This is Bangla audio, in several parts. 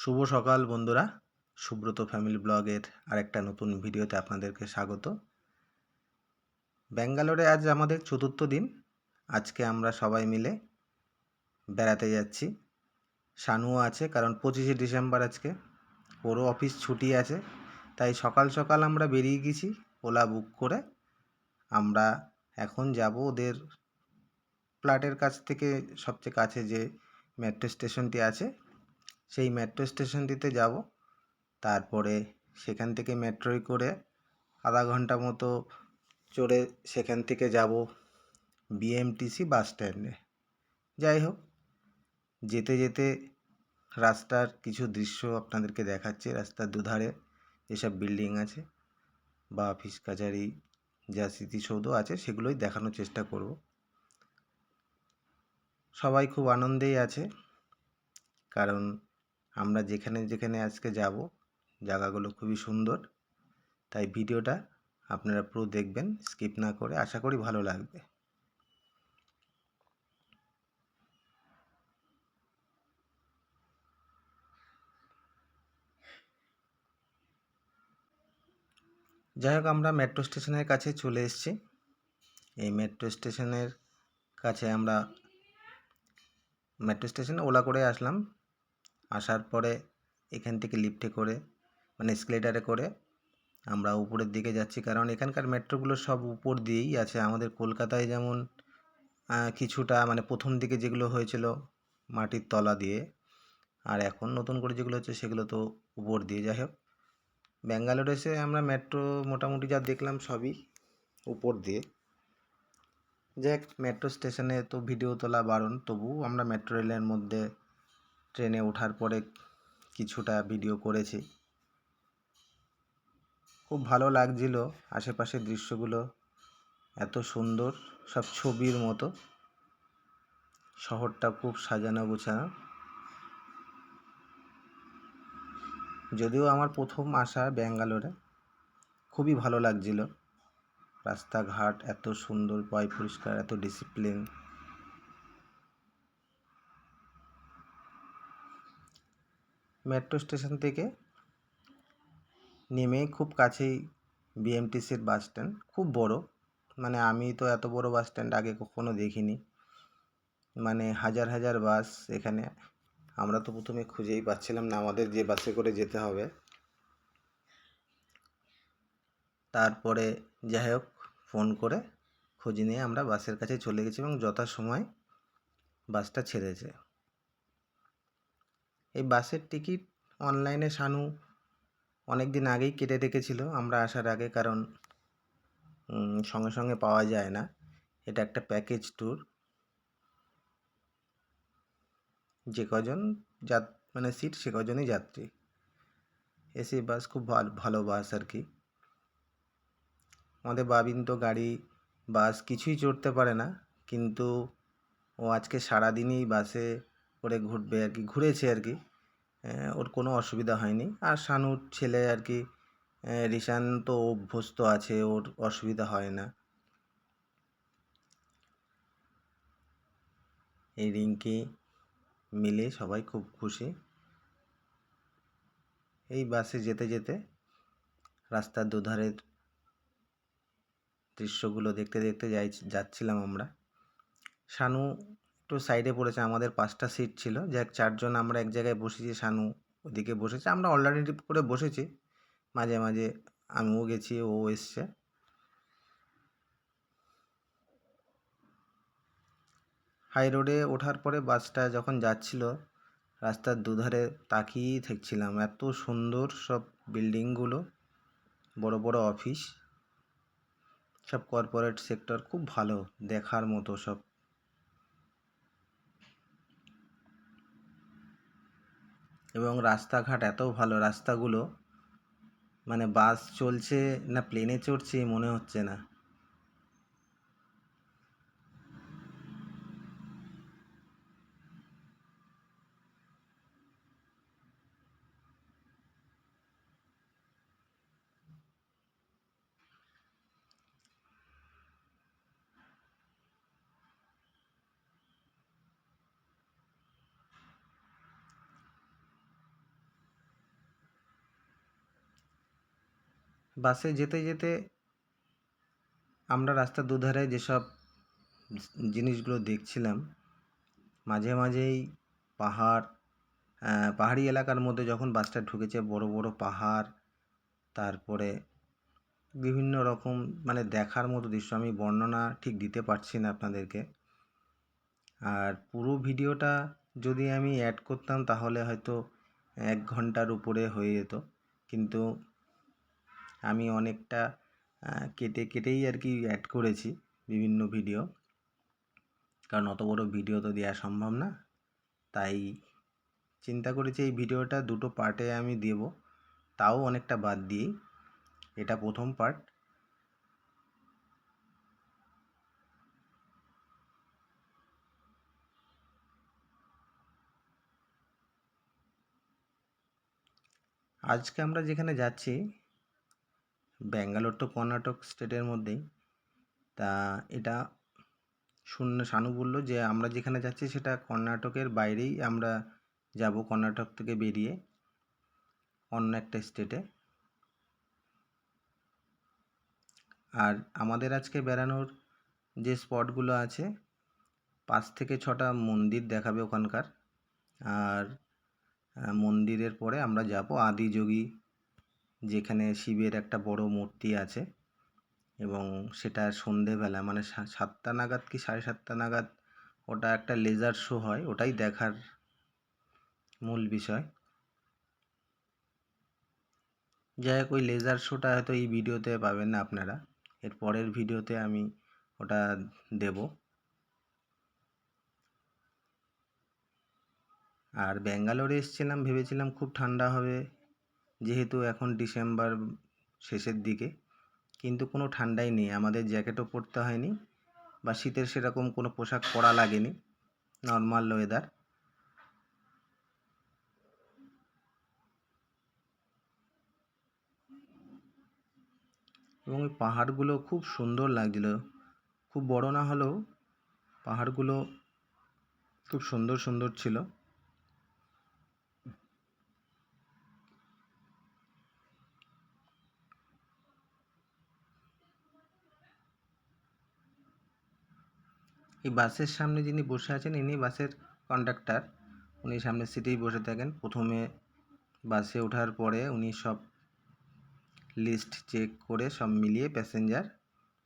শুভ সকাল বন্ধুরা। সুব্রত ফ্যামিলি ব্লগের আরেকটা নতুন ভিডিওতে আপনাদেরকে স্বাগত। ব্যাঙ্গালোরে আজ আমাদের চতুর্থ দিন। আজকে আমরা সবাই মিলে বেড়াতে যাচ্ছি। শানুও আছে, কারণ পঁচিশে ডিসেম্বর আজকে। ওরও অফিস ছুটি আছে, তাই সকাল সকাল আমরা বেরিয়ে গেছি ওলা বুক করে। আমরা এখন যাব ওদের ফ্ল্যাটের কাছ থেকে সবচেয়ে কাছে যে মেট্রো স্টেশনটি আছে সেই মেট্রো স্টেশনটিতে যাব। তারপরে সেখান থেকে মেট্রোয় করে আধা ঘণ্টা মতো চড়ে সেখান থেকে যাব বিএমটিসি বাস স্ট্যান্ডে যাই হোক, যেতে যেতে রাস্তার কিছু দৃশ্য আপনাদেরকে দেখাচ্ছে। রাস্তার দুধারে যেসব বিল্ডিং আছে বা অফিস কাছারি যা স্মৃতিসৌধ আছে, সেগুলোই দেখানোর চেষ্টা করব। সবাই খুব আনন্দেই আছে, কারণ আমরা যেখানে যেখানে আজকে যাব, জায়গাগুলো খুবই সুন্দর। তাই ভিডিওটা আপনারা পুরো দেখবেন, স্কিপ না করে আশা করি ভালো লাগবে। যাই হোক, আমরা মেট্রো স্টেশনের কাছে চলে এসেছি। এই মেট্রো স্টেশনের কাছে আমরা, মেট্রো স্টেশনে ওলা করে আসলাম। আসার পরে এখান থেকে লিফটে করে মানে স্কেলেটারে করে আমরা উপরের দিকে যাচ্ছি। কারণ এখানকার মেট্রোগুলো সব উপর দিয়েই আছে। আমাদের কলকাতায় যেমন কিছুটা মানে প্রথম দিকে যেগুলো হয়েছিল মাটির তলা দিয়ে, আর এখন নতুন করে যেগুলো হচ্ছে সেগুলো তো উপর দিয়ে। যাই হোক, ব্যাঙ্গালোরে এসে আমরা মেট্রো মোটামুটি যা দেখলাম সবই উপর দিয়ে। যাক মেট্রো স্টেশনে তো ভিডিও তোলা বারণ তবু আমরা মেট্রো রেলের মধ্যে ট্রেনে ওঠার পরে কিছুটা ভিডিও করেছি। খুব ভালো লাগছিল আশেপাশের দৃশ্যগুলো। এত সুন্দর সব ছবির মতো। শহরটা খুব সাজানো গোছানো। যদিও আমার প্রথম আসা ব্যাঙ্গালোরে, খুবই ভালো লাগছিল। রাস্তাঘাট এত সুন্দর, পয় পরিষ্কার, এত ডিসিপ্লিন মেট্রো স্টেশন থেকে নেমে খুব কাছেই বিএমটিসির বাস স্ট্যান্ড। খুব বড়। মানে আমি তো এত বড় বাস স্ট্যান্ড আগে কখনো দেখিনি। মানে হাজার হাজার বাস এখানে। আমরা তো প্রথমে খুঁজেই পাচ্ছিলাম না আমাদের যে বাসে করে যেতে হবে। তারপরে যাই হোক, ফোন করে খোঁজ নিয়ে আমরা বাসের কাছে চলে গেছি এবং যথাসময় বাসটা ছেড়েছে। এই বাসের টিকিট অনলাইনে শানু অনেক দিন আগেই কেটে রেখেছিল আমরা আসার আগে, কারণ সঙ্গে সঙ্গে পাওয়া যায় না। এটা একটা প্যাকেজ ট্যুর যে কজন যাত মানে সিট সে কজনই যাত্রী। এসি বাস খুব ভালো ভালো বাস আর কি। আমাদের বাবিন তো গাড়ি, বাস কিছুই চড়তে পারে না, কিন্তু ও আজকে সারাদিনই বাসে করে ঘুরবে আর কি, ঘুরেছে আর কি। ওর কোনো অসুবিধা হয়নি। আর শানুর ছেলে আর কি রিশান তো অভ্যস্ত আছে, ওর অসুবিধা হয় না। এই রিঙ্কি মিলে সবাই খুব খুশি। এই বাসে যেতে যেতে রাস্তার দুধারের দৃশ্যগুলো দেখতে দেখতে যাই, যাচ্ছিলাম আমরা। শানু একটু সাইডে পড়েছে, আমাদের পাঁচটা সিট ছিল। যাক, চারজন আমরা এক জায়গায় বসেছি, শানু ওদিকে বসেছে। আমরা অল্টারনেটিভ করে বসেছি। মাঝে মাঝে আমিও গেছি, ও এসছে। হাই রোডে ওঠার পরে বাসটা যখন যাচ্ছিল, রাস্তার দুধারে তাকিয়েই থাকছিলাম এত সুন্দর সব বিল্ডিংগুলো বড় বড় অফিস সব কর্পোরেট সেক্টর খুব ভালো, দেখার মতো সব। এবং রাস্তাঘাট এত ভালো রাস্তাগুলো মানে বাস চলছে না প্লেনে চড়ছে মনে হচ্ছে না। বাসে যেতে যেতে আমরা রাস্তার দুধারে যেসব জিনিসগুলো দেখছিলাম, মাঝে মাঝেই পাহাড় পাহাড়ি এলাকার মধ্যে যখন বাসটা ঢুকেছে, বড় বড় পাহাড়, তারপরে বিভিন্ন রকম মানে দেখার মতো দৃশ্য, আমি বর্ণনা ঠিক দিতে পারছি না আপনাদেরকে। আর পুরো ভিডিওটা যদি আমি অ্যাড করতাম, তাহলে হয়তো এক ঘণ্টার উপরে হয়ে যেত। কিন্তু আমি অনেকটা কেটে কেটেই আর কি অ্যাড করেছি বিভিন্ন ভিডিও কারণ অত বড় ভিডিও তো দেওয়া সম্ভব না। তাই চিন্তা করেছি এই ভিডিওটা দুটো পার্টে আমি দেব। তাও অনেকটা বাদ দিয়েই। এটা প্রথম পার্ট আজকে আমরা যেখানে যাচ্ছি ব্যাঙ্গালোর তো কর্ণাটক স্টেটের মধ্যেই। তা এটা শূন্য, শানু বলল যে, আমরা যেখানে যাচ্ছি সেটা কর্ণাটকের বাইরেই আমরা যাব, কর্ণাটক থেকে বেরিয়ে অন্য একটা স্টেটে। আর আমাদের আজকে বেড়ানোর যে স্পটগুলো আছে, পাঁচ থেকে ছটা মন্দির দেখাবে ওখানকার। আর মন্দিরের পরে আমরা যাব আদিযোগী যেখানে শিবের একটা বড় মূর্তি আছে এবং সেটা সন্ধেবেলা মানে সাতটা নাগাদ কি সাড়ে সাতটা নাগাদ ওটা একটা লেজার শো হয়, ওটাই দেখার মূল বিষয়। যাই হোক, ওই লেজার শোটা হয়তো এই ভিডিওতে পাবেন না আপনারা, এর পরের ভিডিওতে আমি ওটা দেব। আর ব্যাঙ্গালোরে এসেছিলাম, ভেবেছিলাম খুব ঠান্ডা হবে যেহেতু এখন ডিসেম্বর শেষের দিকে, কিন্তু কোনো ঠান্ডাই নেই। আমাদের জ্যাকেটও পরতে হয়নি বা শীতের সেরকম কোনো পোশাক পরা লাগেনি নর্মাল ওয়েদার এবং ওই পাহাড়গুলো খুব সুন্দর লাগছিল। খুব বড় না হলেও পাহাড়গুলো খুব সুন্দর সুন্দর ছিল। এই বাসের সামনে যিনি বসে আছেন, ইনি বাসের কন্ডাক্টার উনি সামনের সিটেই বসে থাকেন। প্রথমে বাসে ওঠার পরে উনি সব লিস্ট চেক করে সব মিলিয়ে প্যাসেঞ্জার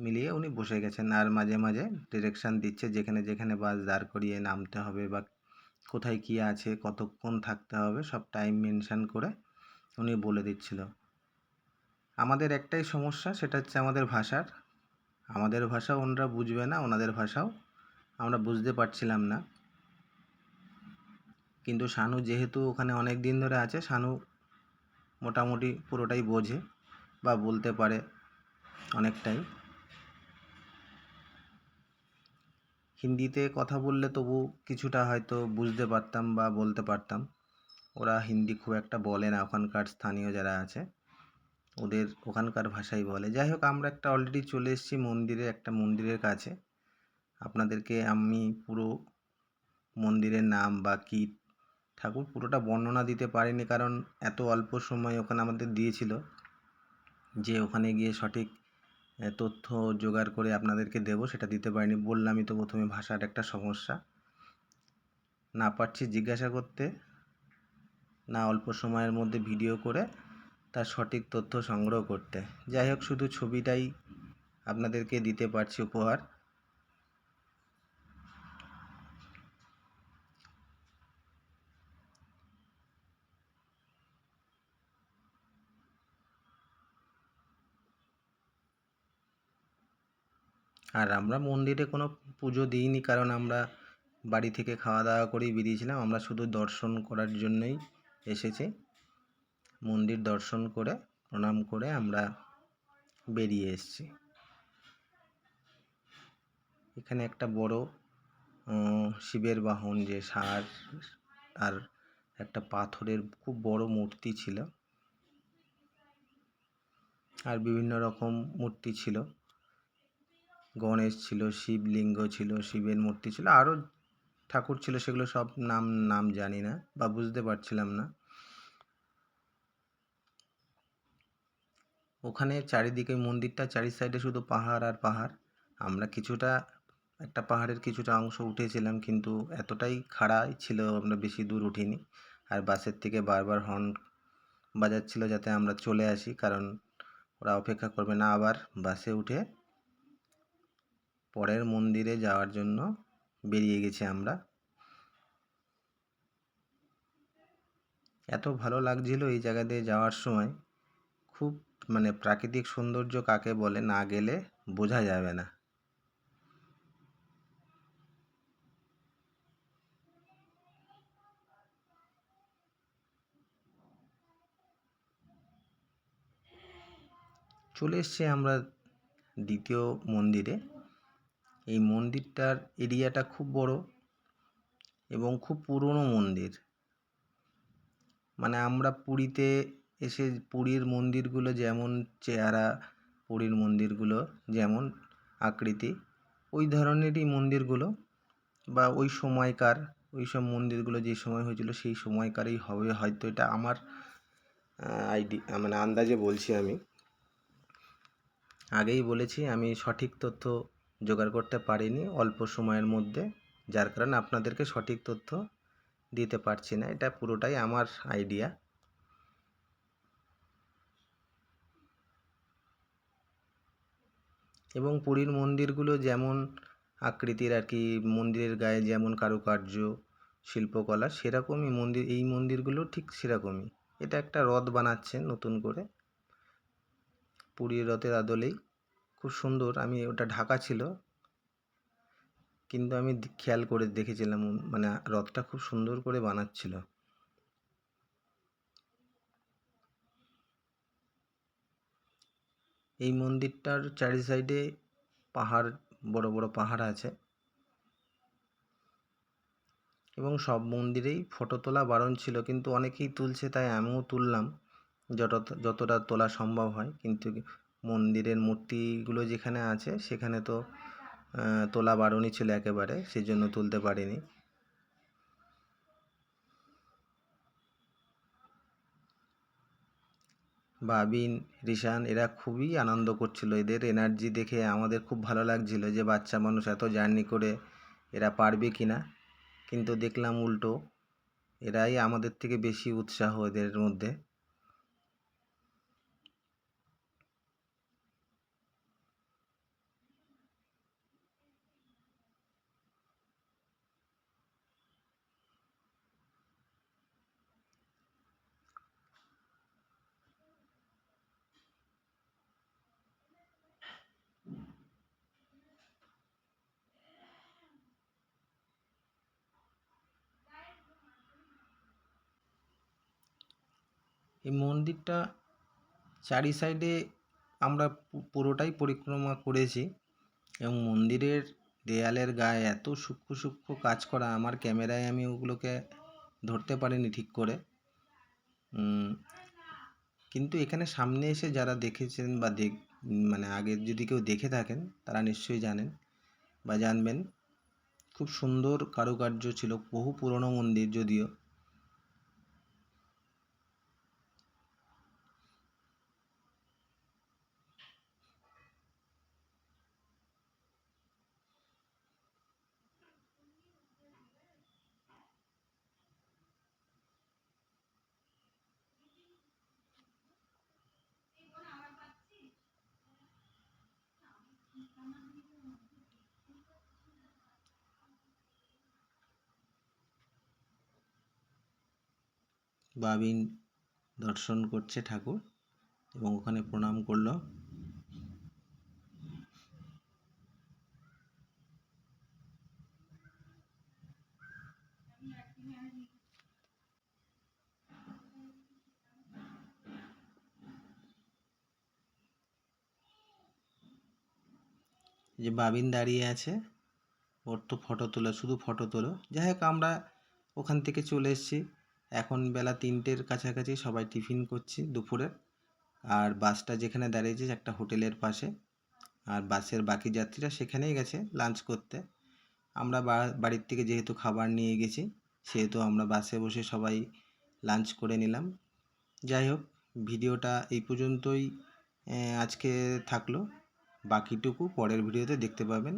মিলিয়ে উনি বসে গেছেন আর মাঝে মাঝে ডিরেকশান দিচ্ছে যেখানে যেখানে বাস দাঁড় করিয়ে নামতে হবে বা কোথায় কী আছে, কতক্ষণ থাকতে হবে, সব টাইম মেনশান করে উনি বলে দিচ্ছিল। আমাদের একটাই সমস্যা, সেটা হচ্ছে আমাদের ভাষার। আমাদের ভাষা ওনারা বুঝবে না, ওনাদের ভাষাও আমরা বুঝতে পারছিলাম না। কিন্তু শানু যেহেতু ওখানে অনেক দিন ধরে আছে, শানু মোটামুটি পুরোটাই বোঝে বা বলতে পারে অনেকটাই। হিন্দিতে কথা বললে তবু কিছুটা হয়তো বুঝতে পারতাম বা বলতে পারতাম। ওরা হিন্দি খুব একটা বলে না, ওখানকার স্থানীয় যারা আছে, ওদের ওখানকার ভাষাই বলে। যাই হোক, আমরা একটা অলরেডি চলে এসেছি মন্দিরে, একটা মন্দিরের কাছে। আপনাদেরকে আমি পুরো মন্দিরের নাম বা কী ঠাকুর পুরোটা বর্ণনা দিতে পারিনি কারণ এত অল্প সময় ওখানে আমাদের দিয়েছিল যে ওখানে গিয়ে সঠিক তথ্য জোগাড় করে আপনাদেরকে দেবো সেটা দিতে পারিনি। বললামই তো প্রথমে ভাষার একটা সমস্যা। না পারছি জিজ্ঞাসা করতে, না অল্প সময়ের মধ্যে ভিডিও করে তার সঠিক তথ্য সংগ্রহ করতে। যাই হোক, শুধু ছবিটাই আপনাদেরকে দিতে পারছি উপহার। আর আমরা মন্দিরে কোনো পুজো দিইনি, কারণ আমরা বাড়ি থেকে খাওয়া দাওয়া করেই বেরিয়েছিলাম। আমরা শুধু দর্শন করার জন্যই এসেছি। মন্দির দর্শন করে, প্রণাম করে আমরা বেরিয়ে এসেছি। এখানে একটা বড় শিবের বাহন যে সার আর একটা পাথরের খুব বড় মূর্তি ছিল। আর বিভিন্ন রকম মূর্তি ছিল। গণেশ ছিল শিবলিঙ্গ ছিল, শিবের মূর্তি ছিল, আরও ঠাকুর ছিল, সেগুলো সব নাম নাম জানি না বা বুঝতে পারছিলাম না। ওখানে চারিদিকে মন্দিরটা, চারি সাইডে শুধু পাহাড় আর পাহাড়। আমরা কিছুটা, একটা পাহাড়ের কিছুটা অংশ উঠেছিলাম, কিন্তু এতটাই খাড়াই ছিল, আমরা বেশি দূর উঠিনি। আর বাসের থেকে বারবার হর্ন বাজাচ্ছিল যাতে আমরা চলে আসি, কারণ ওরা অপেক্ষা করবে না, আবার বাসে উঠে পরের মন্দিরে যাওয়ার জন্য বেরিয়ে গেছি আমরা। এত ভালো লাগছিল এই জায়গা দিয়ে যাওয়ার সময়। খুব মানে প্রাকৃতিক সৌন্দর্য কাকে বলে না গেলে বোঝা যাবে না। চলে এসছি আমরা দ্বিতীয় মন্দিরে। এই মন্দিরটার এরিয়াটা খুব বড় এবং খুব পুরনো মন্দির। মানে আমরা পুরীতে এসে পুরীর মন্দিরগুলো যেমন চেহারা, পুরীর মন্দিরগুলো যেমন আকৃতি, ওই ধরনেরই মন্দিরগুলো বা ওই সময়কার, ওই সব মন্দিরগুলো যে সময় হয়েছিল সেই সময়কারই হবে হয়তো এটা আমার আইডি মানে আন্দাজে বলছি আমি। আগেই বলেছি আমি সঠিক তথ্য জোগাড় করতে পারিনি অল্প সময়ের মধ্যে, যার কারণে আপনাদেরকে সঠিক তথ্য দিতে পারছি না। এটা পুরোটাই আমার আইডিয়া এবং পুরীর মন্দিরগুলো যেমন আকৃতির আর কি, মন্দিরের গায়ে যেমন কারুকার্য, শিল্পকলা, সেরকমই মন্দির, এই মন্দিরগুলো ঠিক সেরকমই। এটা একটা হ্রদ বানাচ্ছে নতুন করে। পুরীর রথের আদলেই। খুব সুন্দর। আমি ওটা ঢাকা ছিল। কিন্তু আমি খেয়াল করে দেখেছিলাম মানে রথটা খুব সুন্দর করে বানাচ্ছিল। এই মন্দিরটার চারি সাইডে পাহাড়, বড় বড় পাহাড় আছে। এবং সব মন্দিরেই ফটো তোলা বারণ ছিল, কিন্তু অনেকেই তুলছে, তাই আমিও তুললাম। যতটা যতটা তোলা সম্ভব হয়, কিন্তু মন্দিরের মূর্তিগুলো যেখানে আছে, সেখানে তো তোলা বারণই ছিল একেবারে সেই জন্য তুলতে পারিনি। বাবিন, রিশান, এরা খুবই আনন্দ করছিল। এদের এনার্জি দেখে আমাদের খুব ভালো লাগছিল যে, বাচ্চা মানুষ এত জার্নি করে এরা পারবে কি না কিন্তু দেখলাম উল্টো, এরাই আমাদের থেকে বেশি উৎসাহ এদের মধ্যে। এই মন্দিরটা চারি সাইডে আমরা পুরোটাই পরিক্রমা করেছি। এবং মন্দিরের দেয়ালের গায়ে এত সূক্ষ্ম সূক্ষ্ম কাজ করা, আমার ক্যামেরায় আমি ওগুলোকে ধরতে পারিনি ঠিক করে। কিন্তু এখানে সামনে এসে যারা দেখেছেন বা দেখ মানে আগে যদি কেউ দেখে থাকেন, তারা নিশ্চয়ই জানেন বা জানবেন। খুব সুন্দর কারুকার্য ছিল, বহু পুরনো মন্দির যদিও। বাবিন দর্শন করছে ঠাকুর এবং ওখানে প্রণাম করল। যে বাবিন দাঁড়িয়ে আছে, ওর তো ফটো তোলা, শুধু ফটো তোলো। যাই হোক, আমরা ওখান থেকে চলে এসেছি। এখন বেলা তিনটের কাছাকাছি সবাই টিফিন করছি দুপুরে। আর বাসটা যেখানে দাঁড়িয়েছে একটা হোটেলের পাশে। আর বাসের বাকি যাত্রীরা সেখানেই গেছে লাঞ্চ করতে। আমরা বাড়ির থেকে যেহেতু খাবার নিয়ে গেছি, সেহেতু আমরা বাসে বসে সবাই লাঞ্চ করে নিলাম। যাই হোক, ভিডিওটা এই পর্যন্তই আজকে থাকল। বাকিটুকু পরের ভিডিওতে দেখতে পাবেন।